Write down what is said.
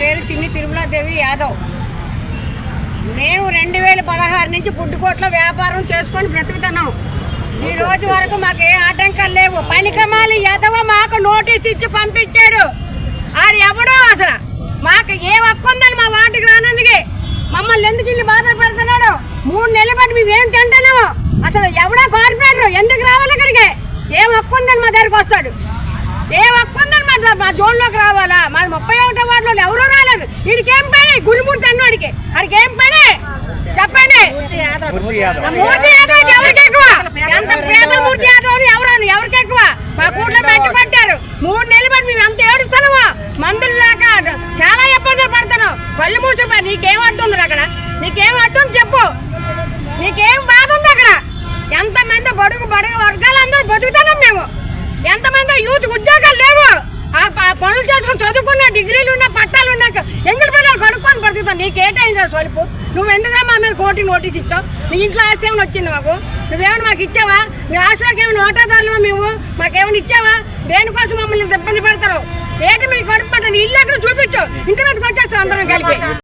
పేరు చిన్ని తిరుమలాదేవి యాదవ్. మేము రెండు వేల పదహారు నుంచి పుట్టుకోట్ల వ్యాపారం చేసుకొని బ్రతుకుతున్నాం. ఈ రోజు వరకు మాకు ఏ ఆటంకాలు లేవు. పనికమాలి యాదవ మాకు నోటీస్ ఇచ్చి పంపించాడు. ఆడు ఎవడో అసలు? మాకు ఏ హక్కు ఉందని మా వాటికి రానందుకే మమ్మల్ని ఎందుకు ఇల్లు బాధ పెడుతున్నాడు? మూడు నెలల పాటు మేము ఏం తింటున్నాము? అసలు ఎవడో కార్పొరేటర్ ఎందుకు రావాలి ఇక్కడికి? ఏం హక్కు ఉందని మా దగ్గరికి వస్తాడు. మా మా జోన్లోకి రావాలా? మాది ముప్పై ఒకటో వాటిలో ఎవరూ రాలేదు. వీడికి ఏం పని? గురిమూర్తి అన్నవాడికి వాడికి. ఏం పని? చెప్పండి. ఆ మూర్తి యాదవ్ అయితే ఎవరికి ఎక్కువ? ఎంత పేద మూర్తి యాదవ్ అని ఎవరు ఎవరికి ఎక్కువ? మా కూట్లో పెట్టి కొట్టారు. మూడు నెలలు బట్టి మేము ఎంత ఏడుస్తున్నామో? మందులు లేక చాలా ఇబ్బందులు పడుతున్నాం. కళ్ళు మూసిపో నీకేం అడ్డుంది అక్కడ? నీకేం అడ్డుంది చెప్పు. నీకేం బాధ ఉంది అక్కడ? ఎంతమంది బడుగు బడుగు వర్గాలందరూ బతుకుతున్నాం మేము. ఎంతమంది యూత్ ఉద్యోగాలు డిగ్రీలు ఉన్న పట్టాలు ఉన్నాక ఎంగిలి పిల్లలు కనుక్కొని బతుకుతాం నీకేటైంది సొలుపు నువ్వు ఎందుకు మా మీద కోటి నోటీస్ ఇచ్చావు? నీ ఇంట్లో ఆస్తి ఏమైనా వచ్చింది మాకు? నువ్వేమైనా మాకు ఇచ్చావా? నీ ఆశలకు ఏమైనా ఓటాదారులు మేము? మాకేమైనా ఇచ్చావా? దేనికోసం మమ్మల్ని ఇబ్బంది పెడతారు? ఏంటి మీకు కడుపు పట్ట నీ ఇల్లు అక్కడ చూపించావు? ఇంటి వచ్చేస్తావు వచ్చేస్తాం అందరం కలిపి.